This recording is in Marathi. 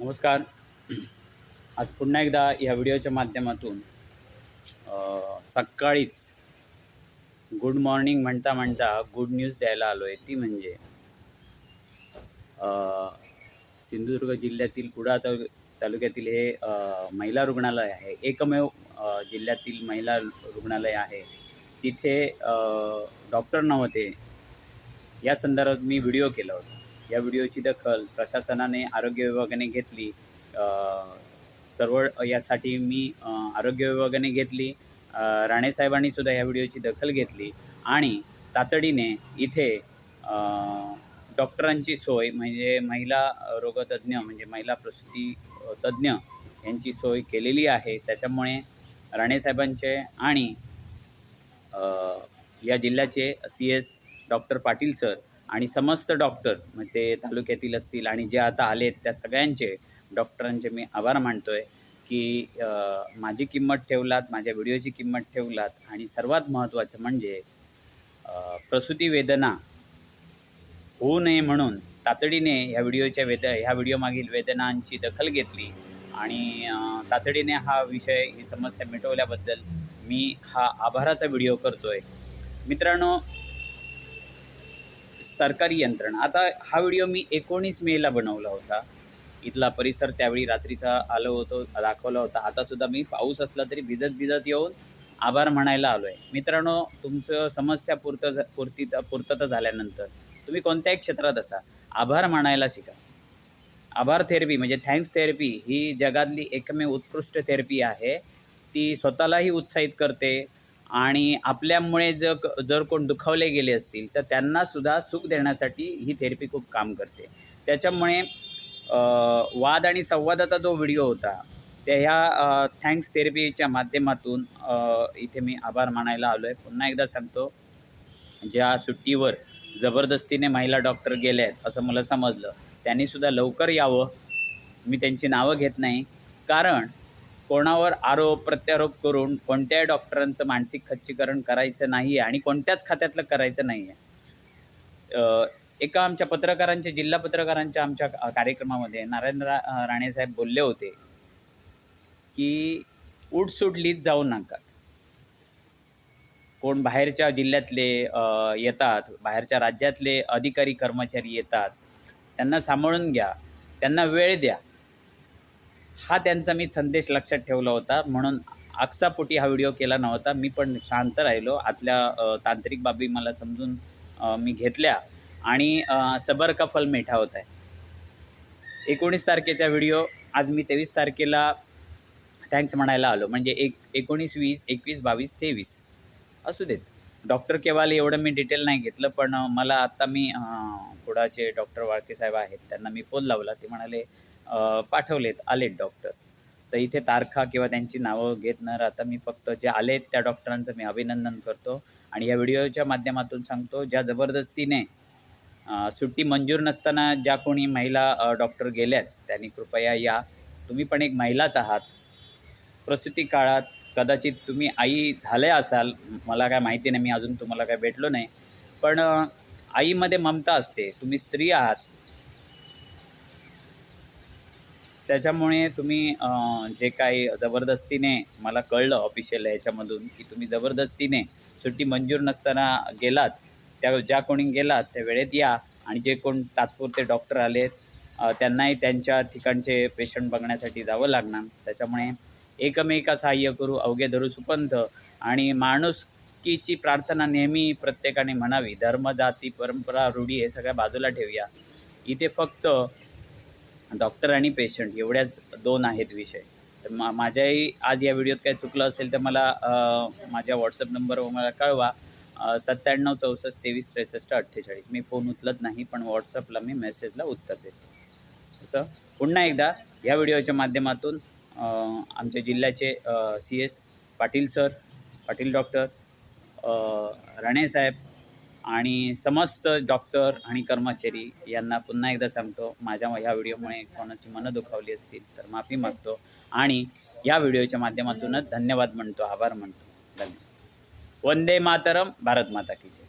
नमस्कार. आज पुन्हा एकदा ह्या व्हिडिओच्या माध्यमातून सकाळीच गुड मॉर्निंग म्हणता म्हणता गुड न्यूज द्यायला आलो आहे ती म्हणजे सिंधुदुर्ग जिल्ह्यातील कुडा तालुक्यातील हे महिला रुग्णालय आहे. एकमेव जिल्ह्यातील महिला रुग्णालय आहे. तिथे डॉक्टर नव्हते. या संदर्भात मी व्हिडिओ केला होता. या व्हिडिओची दखल प्रशासनाने आरोग्य विभागाने घेतली. सर्व यासाठी मी आरोग्य विभागाने घेतली. राणेसाहेबांनी सुद्धा या व्हिडिओची दखल घेतली. आणि तातडीने इथे डॉक्टरांची सोय म्हणजे महिला रोगतज्ञ म्हणजे महिला प्रसूती तज्ज्ञ यांची सोय केलेली आहे. त्याच्यामुळे राणेसाहेबांचे आणि या जिल्ह्याचे C S doctor Patil sir आणि समस्त डॉक्टर मग ते तालुक्यातील असतील आणि जे आता आलेत त्या सगळ्यांचे डॉक्टरांचे मी आभार मानतो आहे की माझी किंमत ठेवलात माझ्या व्हिडिओची किंमत ठेवलात आणि सर्वात महत्त्वाचं म्हणजे प्रसूती वेदना होऊ नये म्हणून तातडीने ह्या व्हिडिओच्या वेद ह्या व्हिडिओमागील वेदनांची दखल घेतली आणि तातडीने हा विषय ही समस्या मिटवल्याबद्दल मी हा आभाराचा व्हिडिओ करतो आहे मित्रांनो सरकारी यंत्रणा. आता हा व्हिडिओ मी एकोणीस मेला बनवला होता. इथला परिसर त्यावेळी रात्रीचा आलो होतो दाखवला होता. आतासुद्धा मी पाऊस असला तरी भिजत भिजत येऊन आभार म्हणायला आलो आहे मित्रांनो तुमचं समस्या पूर्त पुरती पूर्तता झाल्यानंतर तुम्ही कोणत्याही क्षेत्रात असा. आभार मानायला शिका. आभार थेरपी म्हणजे थँक्स थेरपी ही जगातली एकमेव उत्कृष्ट थेरपी आहे. ती स्वतःलाही उत्साहित करते आणि आपल्यामुळे जर जर कोण दुखावले गेले असतील तर त्यांनासुद्धा सुख देण्यासाठी ही थेरपी खूप काम करते. त्याच्यामुळे वाद आणि संवादाचा जो व्हिडिओ होता त्या ह्या थँक्स थेरपीच्या माध्यमातून इथे मी आभार मानायला आलो आहे पुन्हा एकदा सांगतो ज्या सुट्टीवर जबरदस्तीने महिला डॉक्टर गेले आहेत असं मला समजलं त्यांनीसुद्धा लवकर यावं. मी त्यांची नावं घेत नाही. कारण कोणावर आरोप प्रत्यारोप करून कोणत्याही डॉक्टरांचं मानसिक खच्चीकरण करायचं नाही आहे आणि कोणत्याच खात्यातलं करायचं नाही आहे. एका आमच्या पत्रकारांच्या जिल्हा पत्रकारांच्या आमच्या कार्यक्रमामध्ये नारायण रा राणेसाहेब बोलले होते की उठसूट लीत जाऊ नका. कोण बाहेरच्या जिल्ह्यातले येतात बाहेरच्या राज्यातले अधिकारी कर्मचारी येतात त्यांना सांभाळून घ्या त्यांना वेळ द्या. हा त्यांचा मी संदेश लक्षात ठेवला होता. म्हणून आकसापोटी हा व्हिडिओ केला नव्हता. मी पण शांत राहिलो. आतल्या तांत्रिक बाबी मला समजून मी घेतल्या. आणि सबर का फल मिठा होत आहे एकोणीस तारखेचा व्हिडिओ. आज मी तेवीस तारखेला थँक्स म्हणायला आलो. म्हणजे एक एकोणीस वीस एकवीस बावीस तेवीस. असू देत. डॉक्टर केवाल एवढं मी डिटेल नाही घेतलं. पण मला आत्ता मी पुढाचे कुडाचे डॉक्टर वाळके साहेब आहेत. त्यांना मी फोन लावला. ते म्हणाले पाठवलेत आलेत डॉक्टर तर इथे तारखा किंवा त्यांची नावं घेत न राहता मी फक्त जे आलेत त्या डॉक्टरांचं मी अभिनंदन करतो. आणि या व्हिडिओच्या माध्यमातून सांगतो ज्या जबरदस्तीने सुट्टी मंजूर नसताना ज्या कोणी महिला डॉक्टर गेल्यात त्यांनी कृपया या. तुम्ही पण एक महिलाच आहात. प्रसूती काळात कदाचित तुम्ही आई झाले असाल मला काय माहिती नाही मी अजून तुम्हाला काय भेटलो नाही. पण आईमध्ये ममता असते. तुम्ही स्त्री आहात. त्याच्यामुळे तुम्ही जे काही जबरदस्तीने मला कळलं ऑफिशियल याच्यामधून की तुम्ही जबरदस्तीने सुट्टी मंजूर नसताना गेलात त्या ज्या कोणी गेलात त्या वेळेत या आणि जे कोण तात्पुरते डॉक्टर आलेत त्यांनाही त्यांच्या ठिकाणचे पेशंट बघण्यासाठी जावं लागणार. त्याच्यामुळे एकमेका सहाय्य करू अवघे धरू सुपंथ आणि माणुसकीची प्रार्थना नेहमी प्रत्येकाने म्हणावी धर्म जाती परंपरा रूढी हे सगळ्या बाजूला ठेवूया. इथे फक्त डॉक्टर आणि पेशंट एवढ्याच दोन आहेत विषय. तर मा माझ्याही आज या व्हिडिओत काही चुकलं असेल तर मला माझ्या व्हॉट्सअप नंबरवर मला कळवा. सत्त्याण्णव चौसष्ट तेवीस त्रेसष्ट अठ्ठेचाळीस. मी फोन उचलत नाही पण व्हॉट्सअपला मी मेसेजला उत्तर देतो. तसं पुन्हा एकदा या व्हिडिओच्या माध्यमातून आमच्या जिल्ह्याचे C S Patil sir Patil doctor अ, राणेसाहेब आणि समस्त डॉक्टर आणि कर्मचारी यांना पुन्हा एकदा सांगतो माझ्या ह्या व्हिडिओमुळे कोणाची मनं दुखावली असतील तर माफी मागतो आणि या व्हिडिओच्या माध्यमातूनच धन्यवाद म्हणतो आभार म्हणतो. धन्यवाद. वंदे मातरम भारत माता की जय.